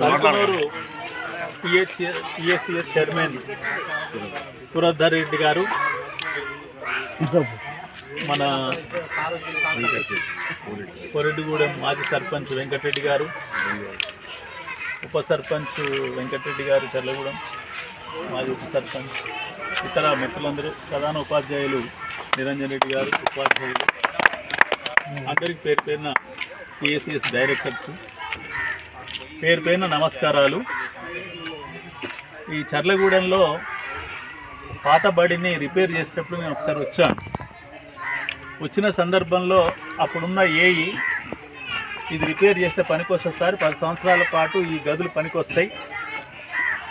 Sankanuru PH PSCS chairman Puradhar Reddy గారు. మన కొరెడ్డిగూడెం మాజీ సర్పంచ్ వెంకటరెడ్డి గారు ఉప సర్పంచ్ వెంకటరెడ్డి గారు చర్లగూడెం మాజీ ఉప సర్పంచ్ ఇతర మిత్రులందరూ ప్రధాన ఉపాధ్యాయులు నిరంజన్ రెడ్డి గారు ఉపాధ్యాయులు. అందరికి పేరు పేరున పిఎస్సిఎస్ డైరెక్టర్స్. పేరు పేరున నమస్కారాలు. ఈ చర్లగూడెంలో పాత బడిని రిపేర్ చేసేటప్పుడు నేను ఒకసారి వచ్చాను. వచ్చిన సందర్భంలో అప్పుడున్న ఏఈ ఇది రిపేర్ చేస్తే పనికొస్తుంది సార్. పది సంవత్సరాల పాటు ఈ గదులు పనికొస్తాయి.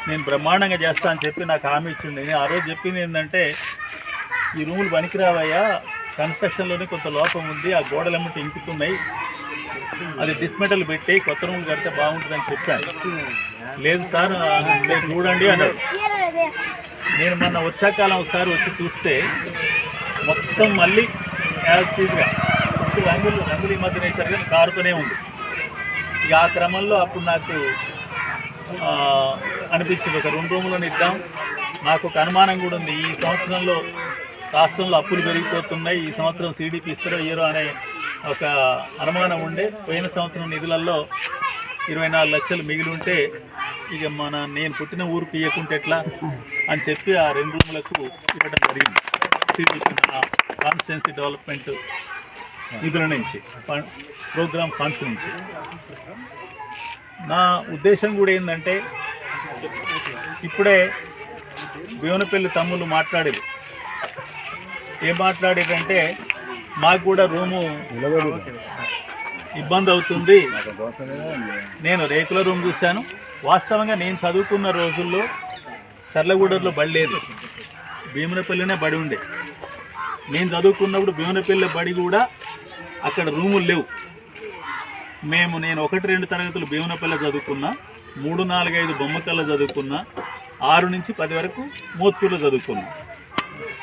నేను బ్రహ్మాండంగా చేస్తా అని చెప్పి నాకు హామీ ఇచ్చింది నేను ఆ రోజు చెప్పింది ఏంటంటే ఈ రూములు పనికిరావయ్యా. కన్స్ట్రక్షన్లోనే కొంత లోపం ఉంది. ఆ గోడలు ఎమ్మటి ఇంకుతున్నాయి. అది డిస్మెటల్ పెట్టి కొత్త రూమ్ కడితే బాగుంటుందని చెప్పాను. లేదు సార్ మీరు చూడండి అన్నారు. నేను మొన్న వర్షాకాలం ఒకసారి వచ్చి చూస్తే మొత్తం మళ్ళీ యాజ్ టీజ్గా రంగులు రంగులు ఈ మధ్యన వేశారు కానీ కారుతూనే ఉంది. ఇక ఆ క్రమంలో అప్పుడు నాకు అనిపించింది. ఒక రెండు రూములను ఇద్దాం. నాకు ఒక అనుమానం కూడా ఉంది. ఈ సంవత్సరంలో రాష్ట్రంలో అప్పులు పెరిగిపోతున్నాయి. ఈ సంవత్సరం సీడీపీ ఇస్తారో ఇయరో అనే ఒక అనుమానం ఉండే. పోయిన సంవత్సరం నిధులలో ఇరవై నాలుగు లక్షలు మిగిలి ఉంటే ఇక మన నేను పుట్టిన ఊరు ఇవ్వకుంటే ఎట్లా అని చెప్పి ఆ రెండు రూములకు ఇవ్వడం జరిగింది. కాన్స్టిట్యున్సీ డెవలప్మెంట్ నిధుల నుంచి ప్రోగ్రామ్ ఫండ్స్ నుంచి. నా ఉద్దేశం కూడా ఏంటంటే ఇప్పుడే భీవనపల్లి తమ్ముళ్ళు మాట్లాడేది. ఏం మాట్లాడేదంటే మాకు కూడా రూము ఇబ్బంది అవుతుంది. నేను రేకుల రూమ్ చూశాను. వాస్తవంగా నేను చదువుకున్న రోజుల్లో చర్లగూడలో బడి లేదు. భీమునపల్లినే బడి ఉండే. నేను చదువుకున్నప్పుడు భీమునపల్లి బడి కూడా అక్కడ రూములు లేవు. మేము నేను ఒకటి రెండు తరగతులు భీమునపల్లి చదువుకున్నా మూడు నాలుగైదు బొమ్మకల్లో చదువుకున్నా ఆరు నుంచి పది వరకు మోత్కూరులో చదువుకున్నా.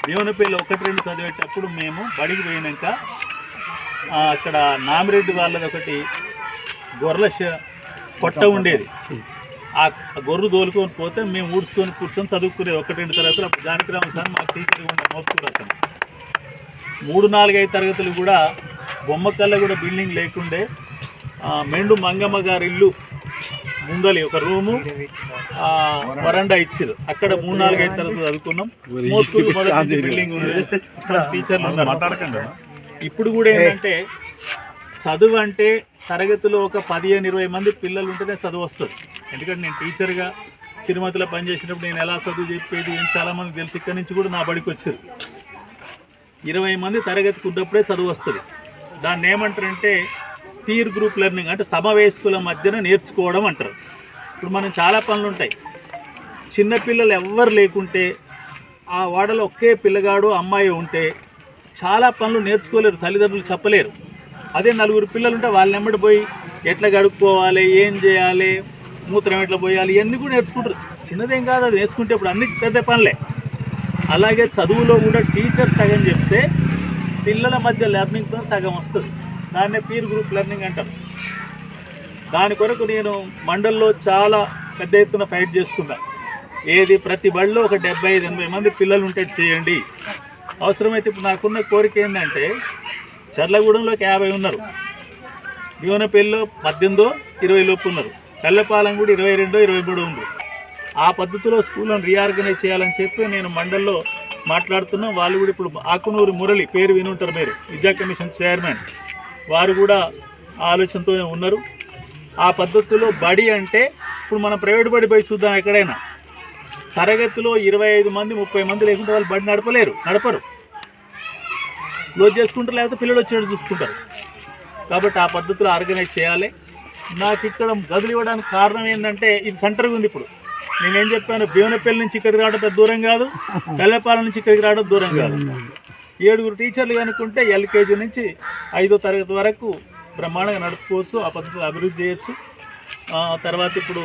భీమునపల్లి ఒకటి రెండు చదివేటప్పుడు మేము బడికి పోయినాక అక్కడ నామిరెడ్డి వాళ్ళది ఒకటి గొర్రెల ష- పొట్ట ఉండేది. ఆ గొర్రె తోలుకొని పోతే మేము ఊడ్చుకొని కూర్చొని చదువుకునేది ఒకటి రెండు తరగతులు. అప్పుడు జానకిరామ సార్ మాకు టీచర్ ఉండే మోత్కూరు అతను. మూడు నాలుగైదు తరగతులు కూడా బొమ్మకల్ల కూడా బిల్డింగ్ లేకుండే మెండు మంగమ్మ గారి ఇల్లు ముందలి ఒక రూము వరండా ఇచ్చారు. అక్కడ మూడు నాలుగైదు తరగతులు చదువుకున్నాం. మోత్కూరు బిల్డింగ్ ఉంది అక్కడ టీచర్లు ఉన్నారు. మాట్లాడకండి ఇప్పుడు కూడా ఏంటంటే చదువు అంటే తరగతిలో ఒక పదిహేను ఇరవై మంది పిల్లలు ఉంటేనే చదువు వస్తుంది. ఎందుకంటే నేను టీచర్గా చిరుమతిలో పనిచేసినప్పుడు నేను ఎలా చదువు చెప్పేది ఏం చాలామంది తెలిసి. ఇక్కడి నుంచి కూడా నా బడికి వచ్చారు. ఇరవై మంది తరగతికి ఉన్నప్పుడే చదువు వస్తుంది. దాన్ని ఏమంటారంటే పీర్ గ్రూప్ లెర్నింగ్ అంటే సమవయస్కుల మధ్యన నేర్చుకోవడం అంటారు. ఇప్పుడు మనం చాలా పనులు ఉంటాయి. చిన్నపిల్లలు ఎవ్వరు లేకుంటే ఆ వాడలో ఒకే పిల్లగాడు అమ్మాయి ఉంటే చాలా పనులు నేర్చుకోలేరు తల్లిదండ్రులు చెప్పలేరు. అదే నలుగురు పిల్లలు ఉంటే వాళ్ళని ఎమ్మడి పోయి ఎట్లా గడుపుకోవాలి ఏం చేయాలి మూత్రం ఎట్లా పోయాలి ఇవన్నీ కూడా నేర్చుకుంటారు. చిన్నదేం కాదు అది నేర్చుకుంటే ఇప్పుడు అన్ని పెద్ద పనులే. అలాగే చదువులో కూడా టీచర్ సగం చెప్తే పిల్లల మధ్య లెర్నింగ్తో సగం వస్తుంది. దాన్నే పీర్ గ్రూప్ లెర్నింగ్ అంటారు. దాని కొరకు నేను మండల్లో చాలా పెద్ద ఎత్తున ఫైట్ చేస్తున్నా. ఏది ప్రతి బడిలో ఒక డెబ్బై ఐదు ఎనభై మంది పిల్లలు ఉంటే చేయండి. అవసరమైతే ఇప్పుడు నాకున్న కోరిక ఏంటంటే చర్లగూడెంలోకి యాభై ఉన్నారు. భీవనపల్లిలో పద్దెనిమిదో ఇరవై లోపు ఉన్నారు. కల్లపాలెం కూడా ఇరవై రెండో ఇరవై మూడో ఉంది. ఆ పద్ధతిలో స్కూళ్ళను రీఆర్గనైజ్ చేయాలని చెప్పి నేను మండల్లో మాట్లాడుతున్నాం. వాళ్ళు కూడా ఇప్పుడు ఆకునూరు మురళి పేరు వినుంటారు మీరు విద్యా కమిషన్ చైర్మన్. వారు కూడా ఆలోచనతోనే ఉన్నారు. ఆ పద్ధతిలో బడి అంటే ఇప్పుడు మనం ప్రైవేట్ బడి పోయి చూద్దాం ఎక్కడైనా. తరగతిలో ఇరవై ఐదు మంది ముప్పై మంది లేకుంటే వాళ్ళు బడి నడపలేరు నడపరు. క్లోజ్ చేసుకుంటారు లేకపోతే పిల్లలు వచ్చేటట్టు చూసుకుంటారు. కాబట్టి ఆ పద్ధతిలో ఆర్గనైజ్ చేయాలి. నాకు ఇక్కడ గదులు ఇవ్వడానికి కారణం ఏంటంటే ఇది సెంటర్గా ఉంది ఇప్పుడు. నేనేం చెప్పాను? భీవనపల్లి నుంచి ఇక్కడికి రావడం పెద్ద దూరం కాదు. తెల్లపాలెం నుంచి ఇక్కడికి రావడం దూరం కాదు. ఏడుగురు టీచర్లు కనుక్కుంటే ఎల్కేజీ నుంచి ఐదో తరగతి వరకు బ్రహ్మాండంగా నడుపుకోవచ్చు ఆ పద్ధతిలో అభివృద్ధి చేయొచ్చు. తర్వాత ఇప్పుడు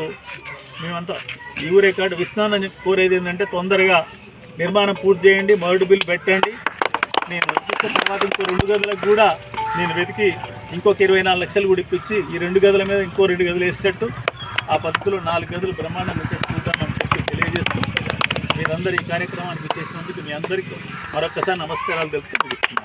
మేమంతా ఈ ఊరే కాదు విష్ణాన్ని కోరేది ఏంటంటే తొందరగా నిర్మాణం పూర్తి చేయండి మరుడు బిల్ పెట్టండి. నేను వచ్చిన తర్వాత ఇంకో రెండు గదులకు కూడా నేను వెతికి ఇంకొక ఇరవై నాలుగు లక్షలు కూడా ఇప్పించి ఈ రెండు గదుల మీద ఇంకో రెండు గదులు వేసేటట్టు ఆ పద్ధతిలో నాలుగు గదులు బ్రహ్మాండంగా చూద్దామని మీరందరూ ఈ కార్యక్రమానికి చేసినందుకు మీ అందరికీ మరొకసారి నమస్కారాలు తెలుపుతూ ముగిస్తున్నాను.